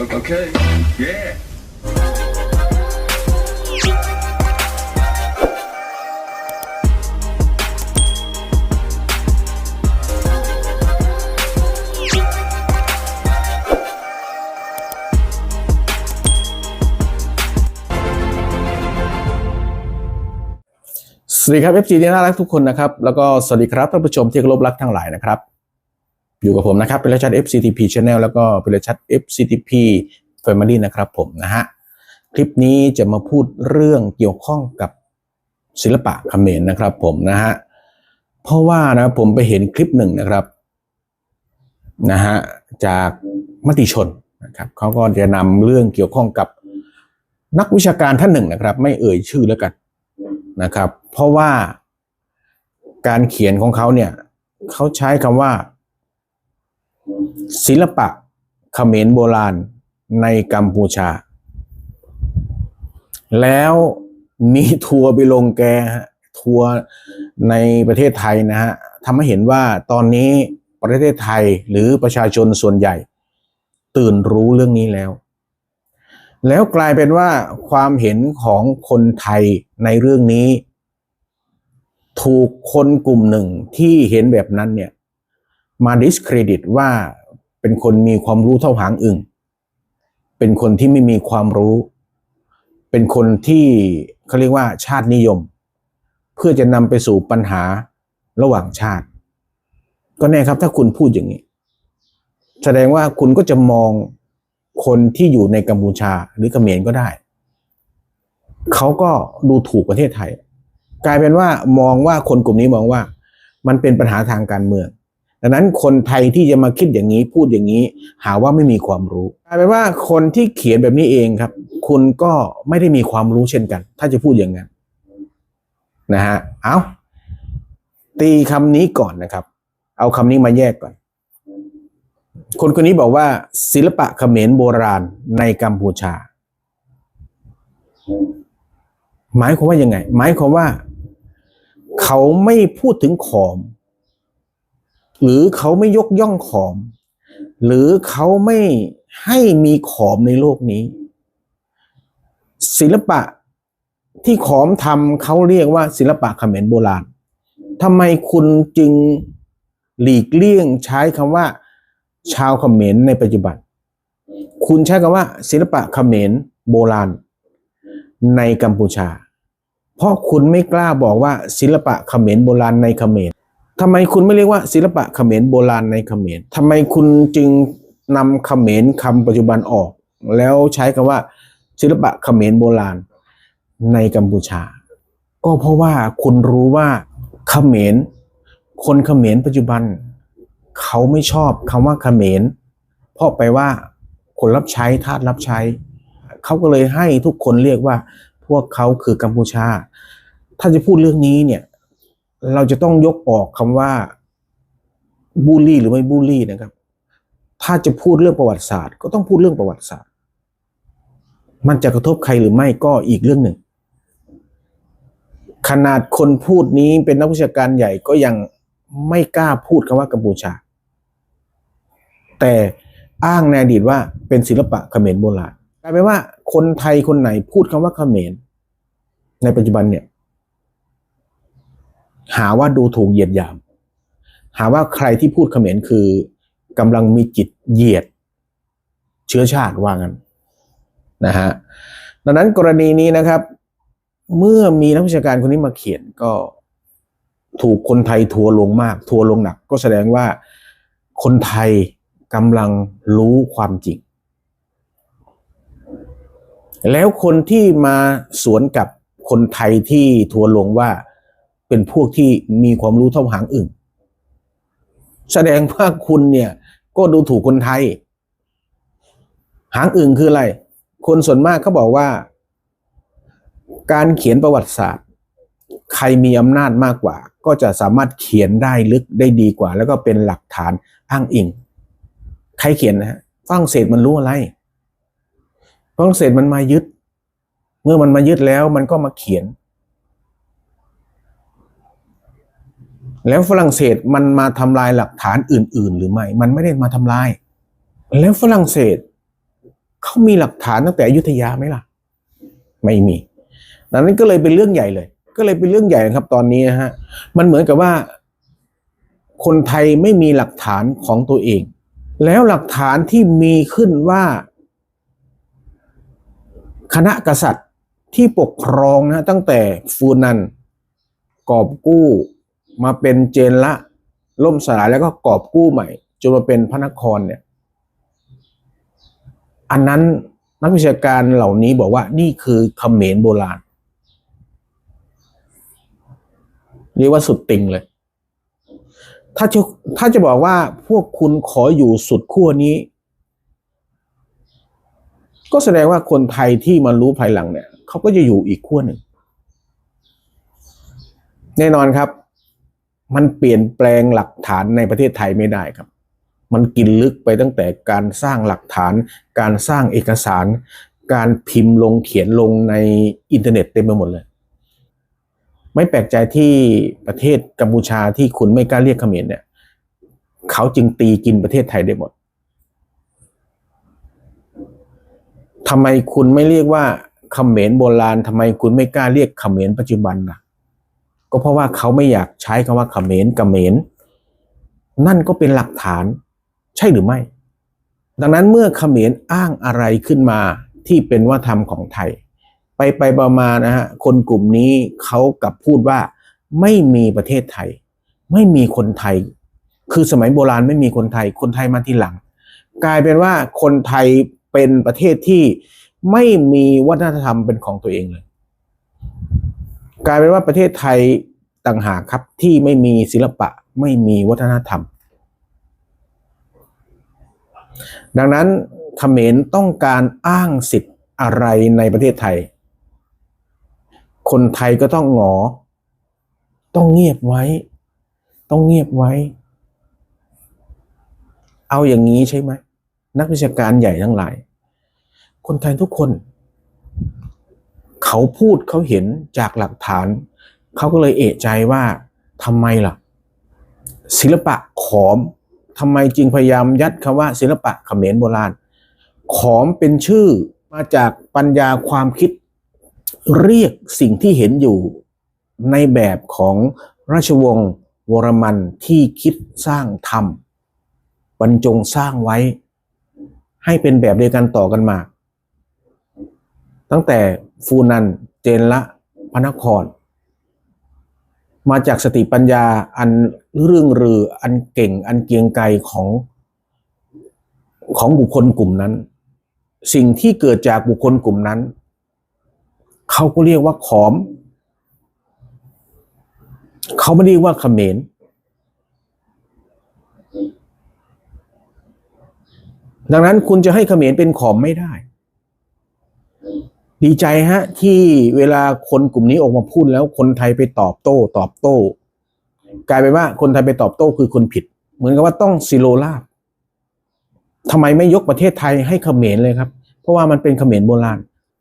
Okay. Yeah. สวัสดีครับ FG ที่น่ารักทุกคนนะครับ แล้วก็สวัสดีครับท่านผู้ชมที่เคารพรักทั้งหลายนะครับ อยู่กับผมนะครับเป็นเลชัด FCTP Channel แล้วก็เป็นเลชัด FCTP Family นะครับผมนะฮะคลิปนี้จะมาพูดเรื่องเกี่ยวข้องกับศิลปะเขมรนะครับผมนะฮะเพราะว่านะผมไปเห็นคลิปหนึ่งนะครับนะฮะจากมติชนนะครับเขาก็จะนำเรื่องเกี่ยวข้องกับนักวิชาการท่านหนึ่งนะครับ ไม่เอ่ยชื่อแล้วกันนะครับ เพราะว่าการเขียนของเขาเนี่ยเขาใช้คำว่า ศิลปะเขมรโบราณในกัมพูชา แล้วมีทัวร์ไปลงแกทัวร์ในประเทศไทยนะฮะทำให้เห็นว่าตอนนี้ประเทศไทยหรือประชาชนส่วนใหญ่ ตื่นรู้เรื่องนี้แล้ว แล้วกลายเป็นว่าความเห็นของคนไทยในเรื่องนี้ ถูกคนกลุ่มหนึ่งที่เห็นแบบนั้นเนี่ยมาดิสเครดิตว่า เป็นคนมีความรู้เท่าหางอึ่งเป็นคนที่ไม่มีความรู้ เป็นคนที่เขาเรียกว่าชาตินิยม เพื่อจะนำไปสู่ปัญหาระหว่างชาติ ก็แน่ครับถ้าคุณพูดอย่างนี้ แสดงว่าคุณก็จะมองคนที่อยู่ในกัมพูชาหรือเขมรก็ได้ เขาก็ดูถูกประเทศไทย กลายเป็นว่ามองว่าคนกลุ่มนี้มองว่า มันเป็นปัญหาทางการเมือง ดังนั้นคนไทยที่จะมาคิดอย่างนี้พูดอย่างนี้ หาว่าไม่มีความรู้กลายเป็นว่าคนที่เขียนแบบนี้เองครับ คุณก็ไม่ได้มีความรู้เช่นกัน ถ้าจะพูดอย่างนั้นนะฮะเอาตีคำนี้ก่อนนะครับ เอาคำนี้มาแยกก่อน คนคนนี้บอกว่า ศิลปะเขมรโบราณในกัมพูชา หมายความว่ายังไง หมายความว่า เขาไม่พูดถึงขอม หรือเขาไม่ยกย่องขอม หรือเขาไม่ให้มีขอมในโลกนี้ ศิลปะที่ขอมทำเขาเรียกว่าศิลปะเขมรโบราณทำไมคุณจึงหลีกเลี่ยงใช้คำว่า ชาวเขมรในปัจจุบัน คุณใช้คำว่า ศิลปะเขมรโบราณ ในกัมพูชา เพราะคุณไม่กล้าบอกว่าศิลปะเขมรโบราณในเขมร ทำไมคุณไม่เรียกว่าศิลปะเขมรโบราณในเขมรทำไมคุณจึงนำเขมรคำปัจจุบันออก แล้วใช้คำว่า ศิลปะเขมรโบราณในกัมพูชา ก็เพราะว่าคุณรู้ว่าเขมรคนเขมรปัจจุบัน เขาไม่ชอบคำว่าเขมรเพราะไปว่าคนรับใช้ทาสรับใช้ เขาก็เลยให้ทุกคนเรียกว่า พวกเขาคือกัมพูชา ถ้าจะพูดเรื่องนี้เนี่ย เราจะต้องยกออกคำว่าบูลลี่หรือไม่บูลลี่นะครับ ถ้าจะพูดเรื่องประวัติศาสตร์ ก็ต้องพูดเรื่องประวัติศาสตร์ มันจะกระทบใครหรือไม่ก็อีกเรื่องหนึ่ง ขนาดคนพูดนี้เป็นนักวิชาการใหญ่ก็ยังไม่กล้าพูดคำว่ากัมพูชา แต่อ้างในอดีตว่าเป็นศิลปะเขมรโบราณกลายเป็นว่าคนไทยคนไหนพูดคำว่าเขมรในปัจจุบันเนี่ย หาว่าดูถูกเหยียดหยาม หาว่าใครที่พูดเขมรคือกำลังมีจิตเหยียด เชื้อชาติว่างั้นนะฮะดังนั้นกรณีนี้นะครับ เมื่อมีนักวิชาการคนนี้มาเขียนก็ถูกคนไทยทัวร์ลงมาก ทัวร์ลงหนัก ก็แสดงว่าคนไทยกำลังรู้ความจริง แล้วคนที่มาสวนกับคนไทยที่ทัวร์ลงว่า เป็นพวกที่มีความรู้เท่าหางอึ่งแสดงว่าคุณเนี่ย ก็ดูถูกคนไทย หางอึ่งคืออะไร คนส่วนมากเขาบอกว่า การเขียนประวัติศาสตร์ ใครมีอำนาจมากกว่า ก็จะสามารถเขียนได้ลึกได้ดีกว่า แล้วก็เป็นหลักฐานอ้างอิง ใครเขียนนะฮะฝรั่งเศสมันรู้อะไรฝรั่งเศสมันมายึด เมื่อมันมายึดแล้วมันก็มาเขียน แล้วฝรั่งเศสมันมาทำลายหลักฐานอื่น ๆ หรือไม่ มันไม่ได้มาทำลาย แล้วฝรั่งเศสเขามีหลักฐานตั้งแต่อยุธยาไหมล่ะ ไม่มีดังนั้นก็เลยเป็นเรื่องใหญ่เลย ก็เลยเป็นเรื่องใหญ่ครับ ตอนนี้นะฮะ มันเหมือนกับว่า คนไทยไม่มีหลักฐานของตัวเอง แล้วหลักฐานที่มีขึ้นว่า คณะกษัตริย์ที่ปกครองนะตั้งแต่ฟูนันกอบกู้ มาเป็นเจนละล่มสลายแล้วก็กอบกู้ใหม่จนมาเป็นพระนครเนี่ย อันนั้นนักวิชาการเหล่านี้บอกว่านี่คือเขมรโบราณเรียกว่าสุดติงเลย ถ้าจะถ้าจะบอกว่าพวกคุณขออยู่สุดขั้วนี้ ก็แสดงว่าคนไทยที่มารู้ภายหลังเนี่ยเขาก็จะอยู่อีกขั้วหนึ่ง แน่นอนครับ มันเปลี่ยนแปลงหลักฐานในประเทศไทยไม่ได้ครับ มันกินลึกไปตั้งแต่การสร้างหลักฐาน การสร้างเอกสาร การพิมพ์ลงเขียนลงในอินเทอร์เน็ตเต็มไปหมดเลย ไม่แปลกใจที่ประเทศกัมพูชาที่คุณไม่กล้าเรียกเขมรเนี่ย เขาจึงตีกินประเทศไทยได้หมดทำไมคุณไม่เรียกว่าเขมรโบราณทำไมคุณไม่กล้าเรียกเขมรปัจจุบันล่ะ ก็เพราะว่าเขาไม่อยากใช้คำว่าเขมรเขมรนั่นก็เป็นหลักฐานใช่หรือไม่ ดังนั้นเมื่อเขมรอ้างอะไรขึ้นมาที่เป็นวัฒนธรรมของไทย ไปไปประมาณนะฮะคนกลุ่มนี้เขากลับพูดว่าไม่มีประเทศไทย ไม่มีคนไทย คือสมัยโบราณไม่มีคนไทย คนไทยมาทีหลัง กลายเป็นว่าคนไทยเป็นประเทศที่ไม่มีวัฒนธรรมเป็นของตัวเองเลย กลายเป็นว่าประเทศไทยต่างหากครับที่ไม่มีศิลปะไม่มีวัฒนธรรม ดังนั้นเขมรต้องการอ้างสิทธิ์อะไรในประเทศไทย คนไทยก็ต้องหงอ ต้องเงียบไว้ ต้องเงียบไว้ เอาอย่างนี้ใช่ไหมนักวิชาการใหญ่ทั้งหลาย คนไทยทุกคน เขาพูดเขาเห็นจากหลักฐาน เขาก็เลยเอะใจว่าทำไมล่ะ ศิลปะขอมทำไมจึงพยายามยัดคำว่า ศิลปะเขมรโบราณ ขอมเป็นชื่อมาจากปัญญาความคิดเรียกสิ่งที่เห็นอยู่ในแบบของราชวงศ์วรมันที่คิดสร้างทำบรรจงสร้างไว้ ให้เป็นแบบเดียวกันต่อกันมา ตั้งแต่ ฟูนัน เจนละพระนคร มาจากสติปัญญาอันเรื่องรือ อันเก่ง อันเกียงไกรของของบุคคลกลุ่มนั้น สิ่งที่เกิดจากบุคคลกลุ่มนั้น เขาก็เรียกว่าขอม เขาไม่เรียกว่าขเขมรดังนั้นคุณจะให้ขเขมรเป็นขอมไม่ได้ ดีใจฮะ ที่เวลาคนกลุ่มนี้ออกมาพูดแล้วคนไทยไปตอบโต้ ตอบโต้ กลายเป็นว่าคนไทยไปตอบโต้คือคนผิด เหมือนกับว่าต้องซิโรลาบทำไมไม่ยกประเทศไทยให้เขมรเลยครับ เพราะว่ามันเป็นเขมรโบราณ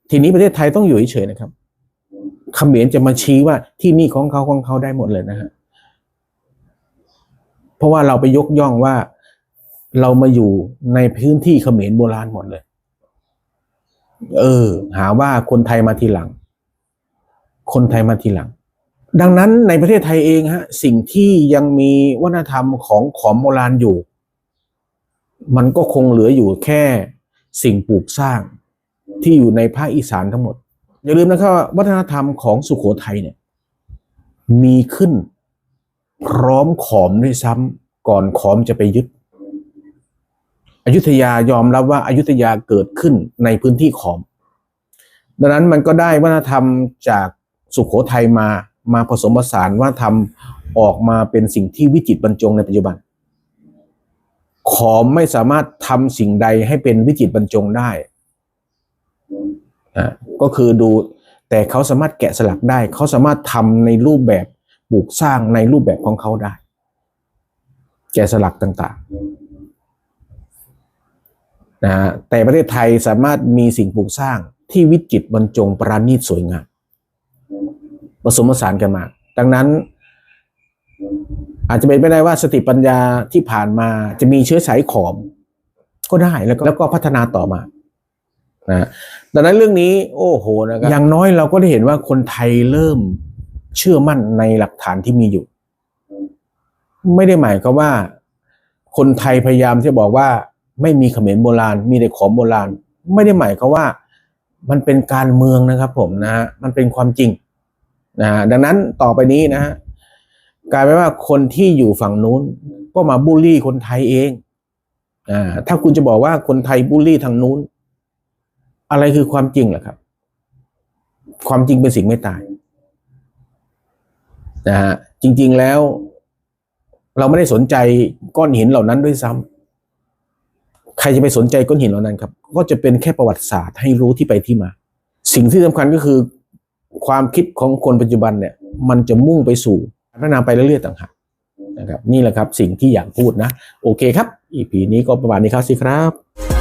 ทีนี้ประเทศไทยต้องอยู่เฉยๆนะครับเขมรจะมาชี้ว่าที่นี่ของเขาของเขาได้หมดเลยนะฮะเพราะว่าเราไปยกย่องว่าเรามาอยู่ในพื้นที่เขมรโบราณหมดเลย เออ หาว่าคนไทยมาทีหลัง คนไทยมาทีหลัง ดังนั้นในประเทศไทยเองฮะ สิ่งที่ยังมีวัฒนธรรมของขอมโบราณอยู่ มันก็คงเหลืออยู่แค่สิ่งปลูกสร้างที่อยู่ในภาคอีสานทั้งหมด อย่าลืมนะครับวัฒนธรรมของสุขโขทัยเนี่ย มีขึ้นพร้อมขอมด้วยซ้ำก่อนขอมจะไปยึด อยุธยายอมรับว่าอายุธยาเกิดขึ้นในพื้นที่ขอม ดังนั้นมันก็ได้วัฒนธรรมจากสุขโขทัยมามาผสมผสานวัฒนธรรมออกมาเป็นสิ่งที่วิจิตรบรรจงในปัจจุบัน ขอมไม่สามารถทำสิ่งใดให้เป็นวิจิตรบรรจงได้อ่าก็คือดูแต่เขาสามารถแกะสลักได้ เขาสามารถทำในรูปแบบปลูกสร้างในรูปแบบของเขาได้ แกะสลักต่าง ๆ นะฮะแต่ประเทศไทยสามารถมีสิ่งปลูกสร้างที่วิจิตรบรรจงประณีตสวยงามผสมผสานกันมา ดังนั้น อาจจะเป็นไปได้ว่าสติปัญญาที่ผ่านมาจะมีเชื้อสายขอม ก็ได้แล้วก็แล้วก็พัฒนาต่อมานะดังนั้นเรื่องนี้ โอ้โหนะครับอย่างน้อยเราก็ได้เห็นว่าคนไทยเริ่มเชื่อมั่นในหลักฐานที่มีอยู่ ไม่ได้หมายความว่า คนไทยพยายามที่บอกว่า ไม่มีเขมรโบราณ มีแต่ของโบราณ ไม่ได้หมายความว่ามันเป็นการเมืองนะครับผมนะฮะมันเป็นความจริงนะฮะดังนั้นต่อไปนี้นะฮะกลายเป็นว่าคนที่อยู่ฝั่งนู้นก็มาบูลลี่คนไทยเองอ่าถ้าคุณจะบอกว่าคนไทยบูลลี่ทางนู้น อะไรคือความจริงล่ะครับ ความจริงเป็นสิ่งไม่ตายนะฮะจริง ๆแล้ว เราไม่ได้สนใจก้อนหินเหล่านั้นด้วยซ้ำ ใครจะไปสนใจก้อนหินเหล่านั้นครับ ก็จะเป็นแค่ประวัติศาสตร์ให้รู้ที่ไปที่มา สิ่งที่สำคัญก็คือ ความคิดของคนปัจจุบันเนี่ย มันจะมุ่งไปสู่พัฒนาไปเรื่อยๆต่างหากนะครับ นี่แหละครับสิ่งที่อยากพูดนะ โอเคครับ EP นี้ก็ประมาณนี้ครับสิครับ